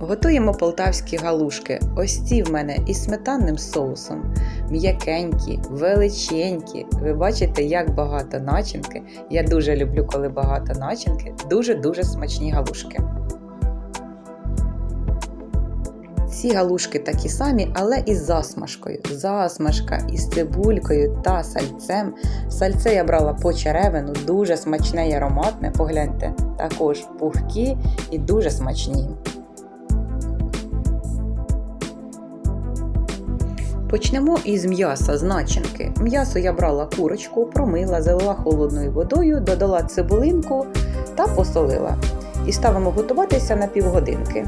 Готуємо полтавські галушки. Ось ці в мене із сметанним соусом. М'якенькі, величенькі. Ви бачите, як багато начинки. Я дуже люблю, коли багато начинки. Дуже-дуже смачні галушки. Ці галушки такі самі, але із засмажкою. Засмажка із цибулькою та сальцем. Сальце я брала по черевину, дуже смачне і ароматне. Погляньте, також пухкі і дуже смачні. Почнемо із м'яса з начинки. М'ясо я брала курочку, промила, залила холодною водою, додала цибулинку та посолила. І ставимо готуватися на півгодинки.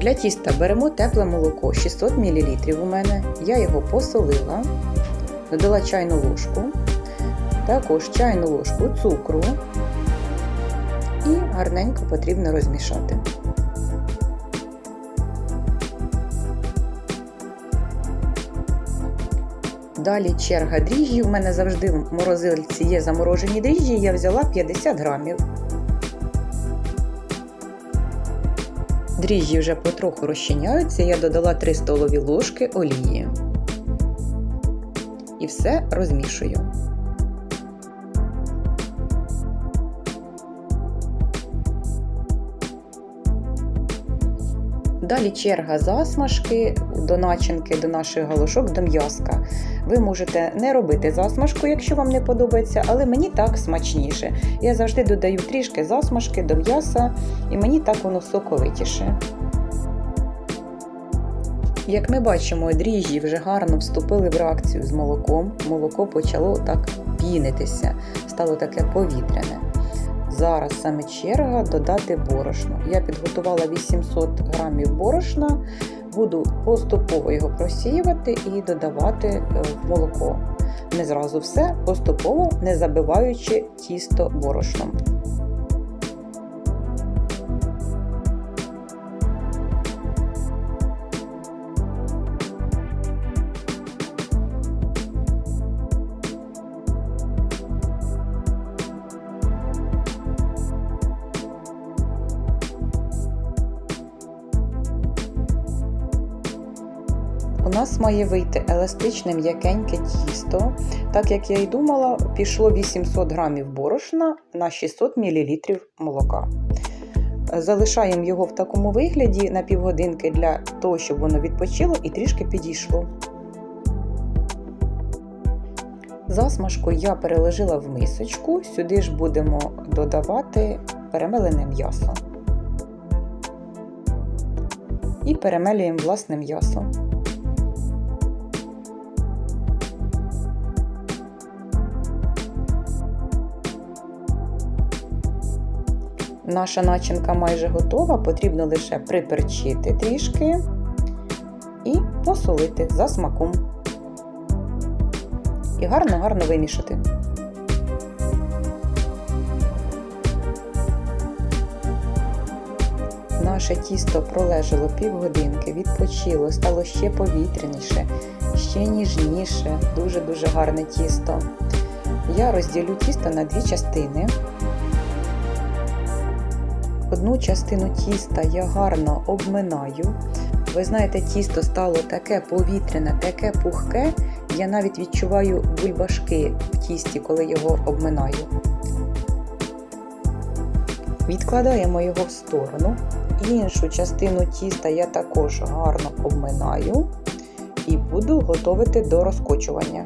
Для тіста беремо тепле молоко 600 мл у мене. Я його посолила, додала чайну ложку, також чайну ложку цукру і гарненько потрібно розмішати. Далі черга дріжджі. У мене завжди в морозильці є заморожені дріжджі, я взяла 50 грамів. Дріжджі вже потроху розчиняються, я додала 3 столові ложки олії. І все розмішую. Далі черга засмажки до начинки, до наших галушок, до м'язка. Ви можете не робити засмажку, якщо вам не подобається, але мені так смачніше. Я завжди додаю трішки засмажки до м'яса, і мені так воно соковитіше. Як ми бачимо, дріжджі вже гарно вступили в реакцію з молоком. Молоко почало так пінитися, стало таке повітряне. Зараз саме черга додати борошно. Я підготувала 800 грамів борошна, буду поступово його просіювати і додавати в молоко. Не зразу все, поступово не забиваючи тісто борошном. Нас має вийти еластичне м'якеньке тісто. Так як я і думала, пішло 800 грамів борошна на 600 мл молока. Залишаємо його в такому вигляді на півгодинки для того, щоб воно відпочило і трішки підійшло. Засмажку я переложила в мисочку, сюди ж будемо додавати перемелене м'ясо. І перемелюємо власне м'ясо. Наша начинка майже готова, потрібно лише приперчити трішки і посолити за смаком. І гарно-гарно вимішати. Наше тісто пролежало півгодинки, відпочило, стало ще повітряніше, ще ніжніше, дуже-дуже гарне тісто. Я розділю тісто на дві частини. Одну частину тіста я гарно обминаю. Ви знаєте, тісто стало таке повітряне, таке пухке, я навіть відчуваю бульбашки в тісті, коли його обминаю. Відкладаємо його в сторону. Іншу частину тіста я також гарно обминаю і буду готувати до розкочування.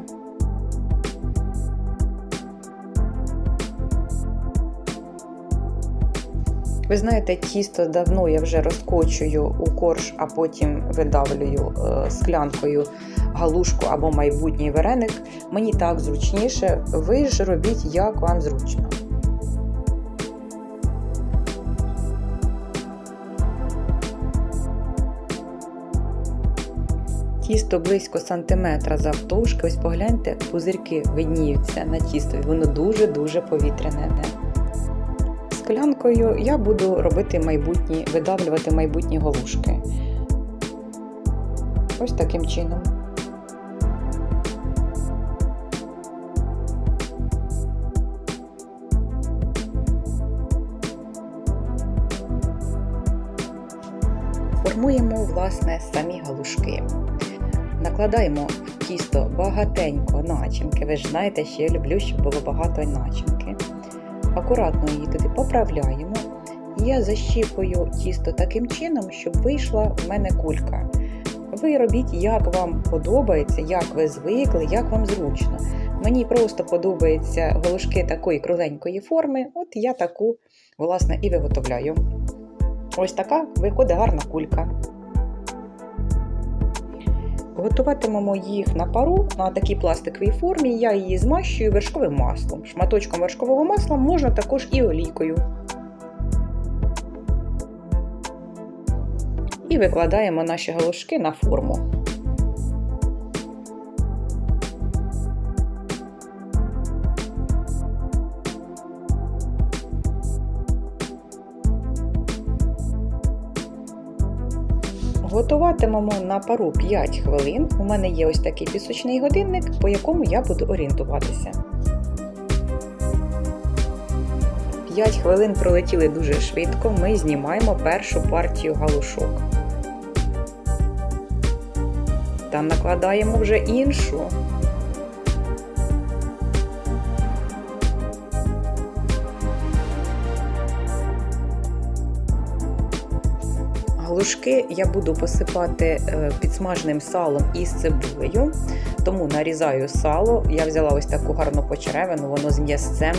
Ви знаєте, тісто давно я вже розкочую у корж, а потім видавлюю е, склянкою галушку або майбутній вареник. Мені так зручніше, ви ж робіть, як вам зручно. Тісто близько сантиметра завтовшки. Ось погляньте, пузирки видніються на тістові, воно дуже-дуже повітряне склянкою я буду робити майбутні, видавлювати майбутні галушки. Ось таким чином. формуємо власне самі галушки. Накладаємо в тісто багатенько начинки. Ви ж знаєте, що я люблю, щоб було багато начинки. Акуратно її туди поправляємо. Я защіпую тісто таким чином, щоб вийшла в мене кулька. Ви робіть, як вам подобається, як ви звикли, як вам зручно. Мені просто подобаються галушки такої кругленької форми, от я таку, власне, і виготовляю. Ось така виходить гарна кулька. Готуватимемо їх на пару на такій пластиковій формі. Я її змащую вершковим маслом. Шматочком вершкового масла можна також і олійкою. І викладаємо наші галушки на форму. Готуватимемо на пару 5 хвилин. У мене є ось такий пісочний годинник, по якому я буду орієнтуватися. 5 хвилин пролетіли дуже швидко. Ми знімаємо першу партію галушок. Та накладаємо вже іншу. Галушки я буду посипати підсмажним підсмаженим салом із цибулею, тому нарізаю сало. Я взяла ось таку гарну почеревину, воно з м'ясцем,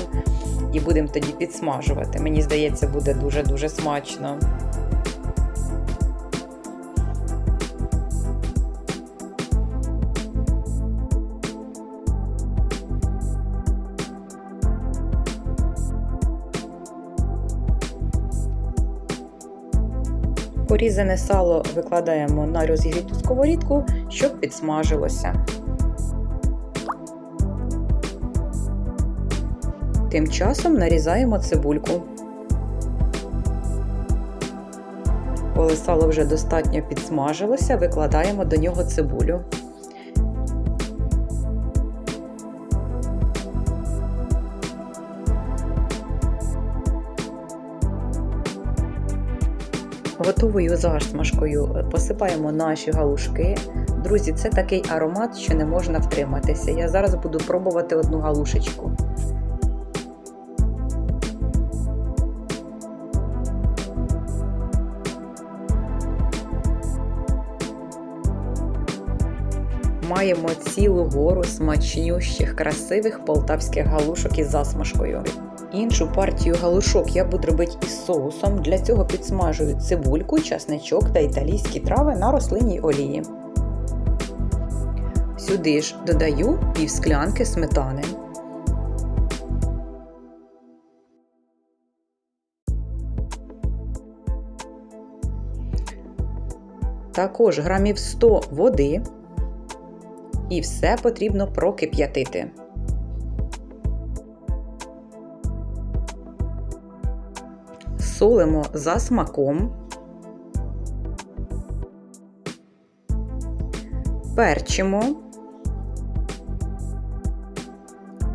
і будемо тоді підсмажувати. Мені здається, буде дуже-дуже смачно. Порізане сало викладаємо на розігріту сковорідку, щоб підсмажилося. Тим часом нарізаємо цибульку. Коли сало вже достатньо підсмажилося, викладаємо до нього цибулю. Готовою зашмашкою посипаємо наші галушки. Друзі, це такий аромат, що не можна втриматися. Я зараз буду пробувати одну галушечку. Маємо цілу гору смачнющих, красивих полтавських галушок із засмажкою. Іншу партію галушок я буду робити із соусом. Для цього підсмажую цибульку, часничок та італійські трави на рослинній олії. Сюди ж додаю пів склянки сметани. Також грамів 100 води. І все потрібно прокип'ятити. Солимо за смаком. Перчимо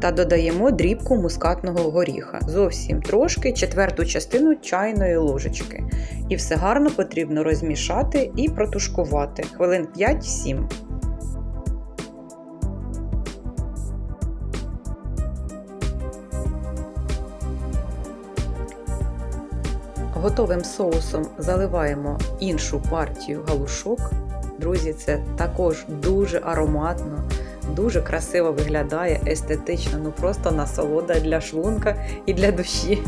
та додаємо дрібку мускатного горіха. Зовсім трошки четверту частину чайної ложечки. І все гарно потрібно розмішати і протушкувати хвилин 5-7. Готовим соусом заливаємо іншу партію галушок. Друзі, це також дуже ароматно, дуже красиво виглядає, естетично, ну просто насолода для шлунка і для душі.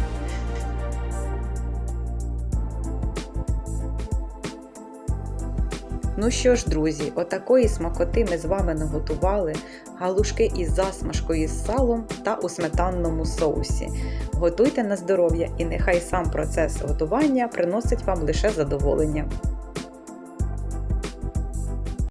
Ну що ж, друзі, отакої смакоти ми з вами наготували галушки із засмажкою з салом та у сметанному соусі. Готуйте на здоров'я і нехай сам процес готування приносить вам лише задоволення.